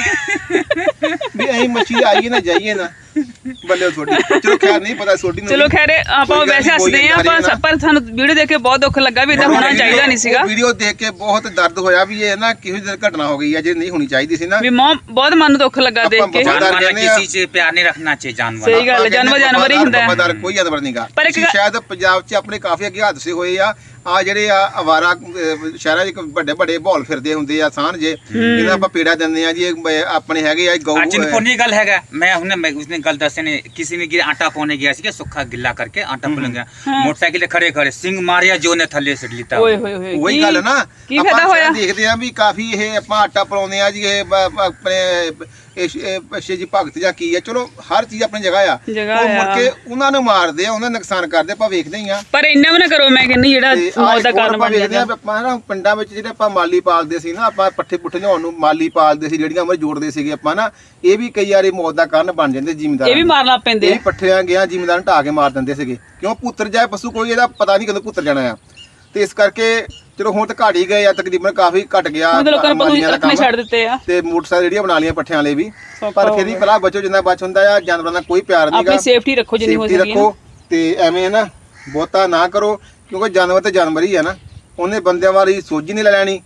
S2: ਵੀ ਅਸੀਂ ਮੱਛੀ ਆਈਏ ਨਾ ਜਾਈਏ ਨਾ ਚਲੋ ਖੈਰ
S1: ਆਪਾਂ ਵੈਸੇ ਹੱਸਦੇ ਆ
S2: ਪਰ
S1: ਪਰ ਸਾਨੂੰ ਵੀਡੀਓ ਦੇਖ ਕੇ ਬਹੁਤ ਦੁੱਖ ਲੱਗਾ ਵੀ ਇਦਾਂ ਹੋਣਾ ਚਾਹੀਦਾ ਨਹੀਂ ਸੀਗਾ।
S2: ਵੀਡੀਓ ਦੇਖ ਕੇ ਬਹੁਤ ਦਰਦ ਹੋਇਆ ਵੀ ਇਹ ਨਾ ਕਿਹੋ ਜਿਹੀ ਘਟਨਾ ਹੋ ਗਈ ਆ ਜੇ ਨਹੀਂ ਹੋਣੀ ਚਾਹੀਦੀ ਸੀ ਨਾ।
S1: ਵੀ ਮਾਂ ਬਹੁਤ ਮਨ ਨੂੰ ਦੁੱਖ ਲੱਗਾ ਦੇਖ ਕੇ।
S3: ਜਾਨਵਰ
S2: ਨਾਲ
S3: ਕਿਸੇ ਚੀਜ਼ ਪਿਆਰ ਨਹੀਂ ਰੱਖਣਾ ਚਾਹੀਏ ਜਾਨਵਰ
S1: ਸਹੀ ਗੱਲ ਜਾਨਵਰ ਜਾਨਵਰ ਹੀ ਹੁੰਦਾ ਹੈ।
S2: ਕੋਈ ਜਾਨਵਰ ਨਹੀਂਗਾ
S1: ਪਰ
S2: ਸ਼ਾਇਦ ਪੰਜਾਬ 'ਚ ਆਪਣੇ ਕਾਫੀ ਅੱਗੇ ਹਾਦਸੇ ਹੋਏ ਆ ਆ ਜਿਹੜੇ ਆ ਅਵਾਰਾ ਅਹ, ਸ਼ਹਿਰਾਂ 'ਚ ਵੱਡੇ ਵੱਡੇ ਬੌਲ ਫਿਰਦੇ ਹੁੰਦੇ ਆ ਸਾਨ ਜੇ ਇਹਨਾਂ ਆਪਾਂ ਪੀੜਾ ਦਿੰਦੇ ਆ ਜੀ ਇਹ ਬ- ਆਪਣੇ ਹੈਗੇ ਆ ਗਊ
S3: आज इनको नहीं गल हैगा मैं उन्हें मैं उसने गल दसे ने किसी ने गिरा आटा पौने गया सी सुखा गिल्ला करके आटा पौने गया मोटरसाइकिल खड़े खड़े सिंग मारिया जो ने थल्ले से लीता
S1: ਓਏ ਹੋਏ ਹੋਏ
S2: ਉਹੀ
S1: ਕੀ-
S2: ਗੱਲ ਨਾ
S1: ਕੀ
S2: ਆਪਾਂ
S1: ਫਾਇਦਾ ਹੋਇਆ
S2: ਸ਼ਾਇਦ ਦੇਖਦੇ ਆ ਵੀ ਕਾਫੀ ਇਹ ਆਪਾਂ ਆਟਾ ਪਲਾਉਂਦੇ ਆ ਜੀ ਇਹ ਬ- ਬ- ਆਪਣੇ ਇਹ- ਜੀ ਭਗਤ ਜਾਂ ਕੀ ਆ ਚਲੋ ਹਰ ਚੀਜ਼ ਆਪਣੀ ਜਗ੍ਹਾ ਆ।
S1: ਜਗ੍ਹਾ
S2: ਉਹ ਮੁੜ। ਕੇ ਉਹਨਾਂ ਨੂੰ ਮਾਰਦੇ ਆ ਉਹਨਾਂ ਨੂੰ ਨੁਕਸਾਨ ਕਰਦੇ ਆਪਾਂ ਵੇਖਦੇ ਹੀ ਆ।
S1: ਪਰ ਇੰਨਾ ਵੀ ਨਾ ਕਰੋ ਮੈਂ ਕਹਿੰਦੀ ਜਿਹੜਾ ਮੌਤ ਦਾ ਕਾਰਨ ਬਣ ਜਾਂਦਾ।
S2: ਆਪਾਂ ਨਾ ਪਿੰਡਾਂ ਵਿੱਚ ਜਿਹੜੇ ਆਪਾਂ ਮਾਲੀ ਪਾਲਦੇ ਸੀ ਨਾ ਆਪਾਂ ਪੱਠੇ ਪੁੱਠੇ ਲਿਆਉਣ ਨੂੰ ਮਾਲੀ ਪਾਲਦੇ ਸੀ ਜਿਹੜੀਆਂ ਮਰ ਜੋੜਦੇ ਸੀਗੇ ਆਪਾਂ ਨਾ ਇਹ ਵੀ ਕਈ ਵਾਰੀ ਮੌਤ ਦਾ ਕਾਰਨ ਬਣ ਜਾਂਦੇ ਜ਼ਿਮੀਂਦਾਰ
S1: ਇਹ ਵੀ ਮਾਰਨ ਲੱਗ ਪੈਂਦੇ
S2: ਇਹ ਪੱਠਿਆਂ ਗਿਆ ਜ਼ਿਮੀਂਦਾਰ ਢਾ ਕੇ ਮਾਰ ਦਿੰਦੇ ਸੀਗੇ। ਕਿਉਂ? ਪੁੱਤਰ ਜਾਏ ਪਸ਼ੂ ਕੋਈ ਇਹਦਾ ਪਤਾ ਨਹੀਂ ਕਦੋਂ ਪੁੱਤਰ ਜਾਣਾ ਆ। ਤੇ ਇਸ ਕਰਕੇ ਚਲੋ ਹੁਣ ਤਾਂ ਘਟ ਹੀ ਗਏ ਆ ਤਕਰੀਬਨ ਕਾਫੀ ਘਟ ਗਿਆ
S1: ਉਹਦੇ ਲੋਕਾਂ ਨੇ
S2: ਮਾਲੀਆਂ ਦਾ
S1: ਰੱਖਣੇ
S2: ਕੰਮ।
S1: ਛੱਡ ਦਿੱਤੇ ਆ।
S2: ਤੇ ਮੋਟਰਸਾਈਕਲ ਜਿਹੜੀਆਂ ਬਣਾ ਲਈਆਂ ਪੱਠਿਆਂ ਵਾਲੇ ਵੀ। ਪਰ ਫਿਰ ਵੀ। ਭਲਾ ਬਚੋ ਜਿੰਨਾ ਬਚ ਹੁੰਦਾ ਆ ਜਾਨਵਰਾਂ ਦਾ ਕੋਈ ਪਿਆਰ ਨਹੀਂਗਾ
S1: ਆਪਣੀ ਸੇਫਟੀ ਰੱਖੋ ਜਿੰਨੀ ਹੋ
S2: ਸੇਫਟੀ
S1: ਸਕੇ
S2: ਰੱਖੋ ਤੇ ਐਵੇਂ ਨਾ ਬਹੁਤਾ ਨਾ ਕਰੋ ਕਿਉਂਕਿ ਜਾਨਵਰ ਤੇ ਜਾਨਵਰ ਹੀ ਆ ਨਾ। ਉਹਨੇ ਬੰਦਿਆਂ ਵਾਲੀ ਸੋਝੀ ਨਹੀਂ ਲੈ ਲੈਣੀ।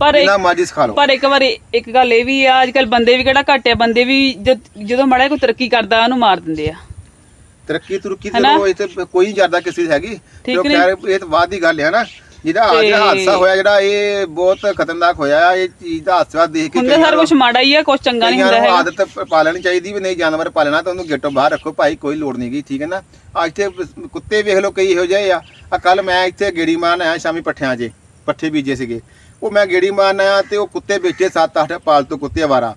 S1: ਪਰ ਇੱਕ
S2: ਜਿੰਨਾ ਮਰਜ਼ੀ ਸਿਖਾ ਲਓ।
S1: ਪਰ ਇੱਕ ਵਾਰ ਇੱਕ ਗੱਲ ਇਹ ਵੀ ਆ ਅੱਜ ਕੱਲ ਬੰਦੇ ਵੀ ਕਿਹੜਾ ਘੱਟ ਆ ਬੰਦੇ ਵੀ ਜਦ- ਜਦੋਂ ਮਾੜਾ ਕੋਈ ਤਰੱਕੀ ਕਰਦਾ ਉਹਨੂੰ ਮਾਰ ਦਿੰਦੇ ਆ।
S2: ਤਰੱਕੀ ਤੁਰਕੀ ਤੇ
S1: ਹਨਾ?
S2: ਉਹ ਇੱਥੇ ਕੋਈ ਨਹੀਂ ਜ਼ਿਆਦਾ ਕਿਸੇ ਦੀ ਹੈਗੀ।
S1: ਠੀਕ
S2: ਜੋ
S1: ਨੀ?
S2: ਖੈਰ ਇਹ ਤਾਂ ਬਾਅਦ ਦੀ ਗੱਲ ਹੈ ਨਾ। ਜਿਹੜਾ ਅੱਜ ਹਾਦਸਾ ਹੋਇਆ ਜਿਹੜਾ ਇਹ ਬਹੁਤ ਖਤਰਨਾਕ ਹੋਇਆ ਇਹ ਚੀਜ਼ ਦਾ ਹਾਦਸਾ ਦੇਖ ਕੇ
S1: ਹੁੰਦਾ ਸਾਰਾ ਕੁਝ ਮਾੜਾ ਹੀ ਆ ਕੁਝ ਚੰਗਾ ਨਹੀਂ ਹੁੰਦਾ ਹੈਗਾ।
S2: ਆਦਤ ਪ- ਪਾ ਲੈਣੀ ਚਾਹੀਦੀ ਵੀ ਨਹੀਂ ਜਾਨਵਰ ਪਾਲਣਾ ਤਾਂ ਉਹਨੂੰ ਗੇਟੋਂ ਬਾਹਰ ਰੱਖੋ ਭਾਈ ਕੋਈ ਲੋੜ ਨਹੀਂਗੀ ਠੀਕ ਹੈ ਨਾ? ਅੱਜ ਤੇ ਕੁੱਤੇ ਵੇਖ ਲਓ ਕਈ ਇਹੋ ਜਿਹੇ ਆ। ਆ ਕੱਲ ਮੈਂ ਇੱਥੇ ਗੇੜੀ ਮਾਰਨ ਆਇਆ ਸ਼ਾਮੀ ਪੱਠਿਆਂ 'ਚ ਪੱਠੇ ਬੀਜੇ ਸੀਗੇ। ਉਹ ਮੈਂ ਗੇੜੀ ਮਾਰਨ ਆਇਆ ਤੇ ਉਹ ਕੁੱਤੇ ਵੇਚੇ 7-8 ਪਾਲਤੂ ਕੁੱਤੇ ਆਵਾਰਾ।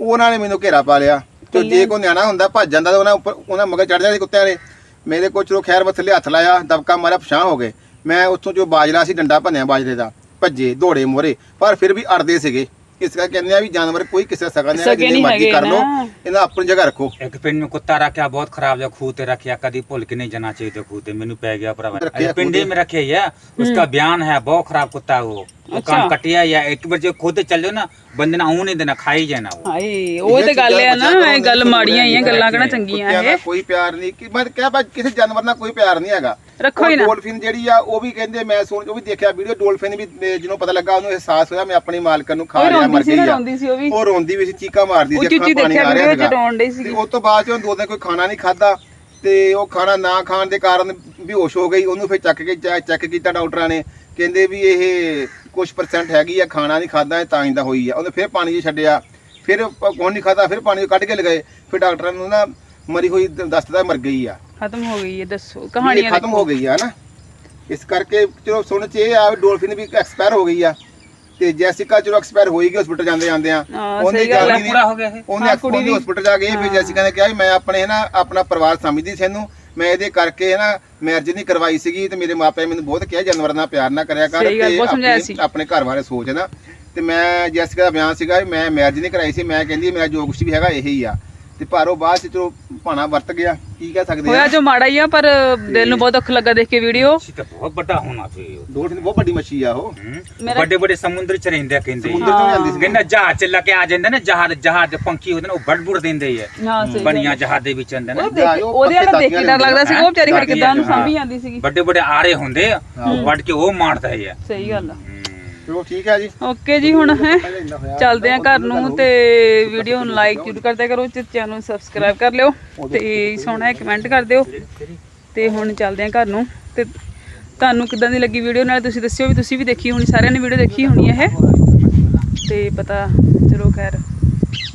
S2: ਉਹਨਾਂ ਨੇ ਮੈਨੂੰ ਘੇਰਾ ਪਾ ਲਿਆ। ਤੇ ਜੇ ਕੋਈ ਨਿਆਣਾ ਹੁੰਦਾ ਭੱਜ ਜਾਂਦਾ ਤਾਂ ਉਹਨਾਂ ਉੱਪਰ ਉਹਨਾਂ ਮਗਰ ਚੜ ਜਾਂਦੇ ਕੁੱਤਿਆਂ ਨੇ ਮੇਰੇ ਕੋਲ ਚਲੋ ਖੈਰ ਮੈਂ ਥੱਲੇ ਹੱਥ ਲਾਇਆ ਦਬਕਾ ਮਾਰਿਆ ਪਛਾਂ ਹੋ ਗਏ। ਮੈਂ ਉੱਥੋਂ ਜੋ ਬਾਜਰਾ ਸੀ ਡੰਡਾ ਭੰਨਿਆ ਬਾਜਰੇ ਦਾ ਭੱਜੇ ਦੌੜੇ ਮੋਰੇ ਪਰ ਫਿਰ ਵੀ ਅੜਦੇ ਸੀਗੇ ਇਸ ਕਰਕੇ ਕਹਿੰਦੇ ਆ ਵੀ ਜਾਨਵਰ ਕੋਈ ਕਿਸੇ ਦਾ ਸਗਾ ਨਹੀਂ
S1: ਸਗੇ
S2: ਜਿੰਨੀ
S1: ਨਹੀਂ
S2: ਮਰਜ਼ੀ
S1: ਹੈਗੇ
S2: ਕਰ ਲਓ
S1: ਨਾ।
S2: ਇਹਨਾਂ ਆਪਣੀ ਜਗ੍ਹਾ ਰੱਖੋ
S3: एक पिंड में कुत्ता रखा बहुत खराब जो खूते रखा कभी भूल के नहीं जाना चाहिए तो खूते मेनू पै गया भरावा
S2: रखे
S3: अरे पिंडी
S2: खूते।
S3: में रखे है उसका बयान है बहुत खराब कुत्ता है वो वो
S1: अच्छा।
S3: कान कटिया या एक बार जो खुद चल जाओ ना बंदे ने आऊं नहीं देना खाई जाना वो
S1: ਹਾਏ ਉਹ ਤੇ ਗੱਲ ਆ ਨਾ ਇਹ ਗੱਲ ਮਾੜੀਆਂ ਹੀ ਆ ਗੱਲਾਂ ਕਿਹੜਾ ਚੰਗੀਆਂ
S2: ਕੁੱਤਿਆਂ ਦਾ
S1: ਇਹ
S2: ਕੋਈ ਪਿਆਰ ਨਹੀਂ ਕਿ ਮੈਂ ਕਿਹਾ ਭਾਈ ਕਿਸੇ ਜਾਨਵਰ ਨਾਲ ਕੋਈ ਪਿਆਰ ਨਹੀਂ ਹੈਗਾ
S1: ਰੱਖੋ ਹੀ ਨਾ।
S2: ਡੋਲਫਿਨ ਜਿਹੜੀ ਆ ਉਹ ਵੀ ਕਹਿੰਦੇ ਮੈਂ ਸੁਣ ਉਹ ਵੀ ਦੇਖਿਆ ਵੀਡੀਓ ਡੋਲਫਿਨ ਵੀ ਜਿਹਨੂੰ ਪਤਾ ਲੱਗਾ ਉਹਨੂੰ ਅਹਿਸਾਸ ਹੋਇਆ ਮੈਂ ਆਪਣੀ ਮਾਲਕਣ ਨੂੰ ਖਾ
S1: ਉਹ
S2: ਲਿਆ ਮਰ ਗਈ ਆ।
S1: ਉਹ
S2: ਉਹ ਰੋਂਦੀ ਵੀ ਸੀ ਚੀਕਾਂ ਮਾਰਦੀ ਸੀ ਅੱਖਾਂ ਪਾਣੀ ਆ ਰਿਹਾ
S1: ਸੀ।
S2: ਉਸ ਤੋਂ ਬਾਅਦ ਚੋਂ ਦੋ ਦਿਨ ਕੋਈ ਖਾਣਾ ਨਹੀਂ ਖਾਦਾ ਤੇ ਉਹ ਖਾਣਾ ਨਾ ਖਾਣ ਦੇ ਕਾਰਨ ਬੇਹੋਸ਼ ਹੋ ਗਈ ਉਹਨੂੰ ਫਿਰ ਚੱਕ ਕੇ ਚੈੱਕ ਕੀਤਾ ਡਾਕਟਰਾਂ ਨੇ ਕਹਿੰਦੇ ਵੀ ਇਹ ਕੁਝ ਪਰਸੈਂਟ ਹੈਗੀ ਆ ਖਾਣਾ ਨਹੀਂ ਖਾਦਾ ਤਾਂ ਹੀ ਦਾ ਹੋਈ ਆ। ਉਹਨੇ ਫਿਰ ਪਾਣੀ 'ਚ ਛੱਡਿਆ ਫਿਰ ਕੋਣ ਨਹੀਂ ਖਾਦਾ ਫਿਰ ਪਾਣੀ ਕੱਢ ਕੇ ਲਗਾਏ ਫਿਰ ਡਾਕਟਰਾਂ ਨੂੰ ਨਾ ਮਰੀ ਹੋਈ ਦ- ਦੱਸਦਾ ਮਰ ਗਈ ਆ।
S1: ਖਤਮ ਹੋ ਗਈ ਹੈ ਦੱਸੋ ਕਹਾਣੀਆਂ
S2: ਖਤਮ ਹੋ ਗਈ ਆ ਨਾ। ਇਸ ਕਰਕੇ ਚਲੋ ਸੁਣ ਚ ਇਹ ਆ ਡੋਲਫਿਨ ਵੀ ਐਕਸਪਾਇਰ ਹੋ ਗਈ ਆ। ਤੇ ਜੈਸਿਕਾ ਚਲੋ ਐਕਸਪਾਇਰ ਹੋਈ ਗਈ ਹਸਪੀਟਲ ਜਾਂਦੇ ਜਾਂਦੇ ਆ
S1: ਹਾਂ, ਗੱਲ
S2: ਆ,
S3: ਪੂਰਾ ਹੋ ਗਿਆ ਇਹ।
S2: ਉਹਨੇ
S1: ਕੁੜੀ ਕੁੜੀ
S2: ਹਸਪੀਟਲ ਜਾ ਕੇ ਫਿਰ ਜੈਸਿਕਾ ਨੇ ਕਿਹਾ ਵੀ ਮੈਂ ਆਪਣੇ ਨਾ ਆਪਣਾ ਪਰਿਵਾਰ ਸਮਝਦੀ ਸੀ ਇਹਨੂੰ। ਮੈਂ ਇਹਦੇ ਕਰਕੇ ਨਾ ਮੈਰਿਜ ਨਹੀਂ ਕਰਵਾਈ ਸੀਗੀ ਤੇ ਮੇਰੇ ਮਾਪੇ ਮੈਨੂੰ ਬਹੁਤ ਕਿਹਾ ਜਾਨਵਰਾਂ ਨਾਲ ਪਿਆਰ ਨਾ ਕਰਿਆ ਕਰ
S1: ਸਹੀ
S2: ਆਪਣੇ ਘਰ ਬਾਰੇ ਸੋਚ ਨਾ। ਤੇ ਮੈਂ ਜੈਸਿਕਾ ਦਾ ਵਿਆਹ ਸੀਗਾ ਮੈਂ ਮੈਰਿਜ ਨਹੀਂ ਕਰਾਈ ਸੀ ਮੈਂ ਕਹਿੰਦੀ ਮੇਰਾ ਜੋ ਕੁਛ ਵੀ ਹੈਗਾ ਇਹੀ ਆ। ਤੇ ਪਰ ਬਾਅਦ ਚ ਚਲੋ ਭਾਣਾ ਵਰਤ ਗਿਆ ਕੀ ਕਹਿ ਸਕਦੇ
S1: ਹੋਇਆ ਜੋ ਮਾੜਾ ਹੀ ਆ ਪਰ ਦਿਲ ਨੂੰ ਬਹੁਤ ਦੁੱਖ ਲੱਗਾ ਦੇਖ ਕੇ ਵੀਡੀਓ।
S3: ਬਹੁਤ ਵੱਡਾ ਹੋਣਾ
S2: ਚਾਹੀਦਾ ਦੋਠ ਬਹੁਤ ਵੱਡੀ ਮੱਛੀ ਆ ਉਹ।
S1: ਮੇਰਾ-
S3: ਵੱਡੇ ਵੱਡੇ ਸਮੁੰਦਰ ਚ ਰਹਿੰਦੇ ਆ ਕਹਿੰਦੇ।
S2: ਸਮੁੰਦਰ ਤੋਂ ਜਾਂਦੀ ਸੀ।
S3: ਕਹਿੰਦਾ ਜਹਾਜ਼ ਚ ਲੱਗ ਆ ਜਾਂਦੇ ਨੇ ਜਹਾਜ਼ ਜਹਾਜ਼ ਦੇ ਪੰਖੀ ਹੁੰਦੇ ਨੇ ਉਹ ਬੜਬੜ ਦਿੰਦੇ ਆ।
S1: ਹਾਂ
S3: ਬਣੀਆਂ ਜਹਾਜ਼ ਦੇ ਵਿੱਚ ਹੁੰਦੇ ਨੇ।
S1: ਉਹਦੇ ਵਾਲਾ ਦੇਖ ਕੇ ਡਰ ਲੱਗਦਾ ਸੀ ਉਹ ਵਿਚਾਰੀ ਫਿਰ ਕਿਦਾਂ ਨੂੰ ਸਾਂਭੀ ਜਾਂਦੀ ਸੀਗੀ।
S3: ਵੱਡੇ ਵੱਡੇ ਆਰੇ ਹੁੰਦੇ ਆ ਉਹ ਵੱਢ ਕੇ ਉਹ ਮਾਰਦਾ ਹੈ
S1: ਸਹੀ ਗੱਲ ਆ।
S2: ਚਲੋ ਠੀਕ ਹੈ ਜੀ।
S1: ਓਕੇ ਜੀ ਹੁਣ ਹੈ। ਚੱਲਦੇ ਆ ਘਰ ਨੂੰ ਤੇ ਵੀਡੀਓ ਨੂੰ ਲਾਈਕ ਜ਼ਰੂਰ ਕਰਦਿਆ ਕਰੋ ਤੇ ਚੈਨਲ ਨੂੰ ਸਬਸਕ੍ਰਾਈਬ ਕਰ ਲਿਓ ਤੇ ਸੋਹਣਾ ਕਮੈਂਟ ਕਰ ਦਿਓ। ਤੇ ਹੁਣ ਚੱਲਦੇ ਆ ਘਰ ਨੂੰ ਤੇ ਤੁਹਾਨੂੰ ਕਿਦਾਂ ਦੀ ਲੱਗੀ ਵੀਡੀਓ ਨਾਲ ਤੁਸੀਂ ਦੱਸਿਓ ਵੀ ਤੁਸੀਂ ਵੀ ਦੇਖੀ ਹੋਣੀ ਸਾਰਿਆਂ ਨੇ ਵੀਡੀਓ ਦੇਖੀ ਹੋਣੀ ਹੈ ਇਹ ਤੇ ਪਤਾ ਚਲੋ ਖੈਰ।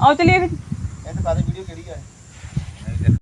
S1: ਆਓ ਚਲਿਏ ਫਿਰ।
S2: ਇਹ ਤਾਂ ਵੀਡੀਓ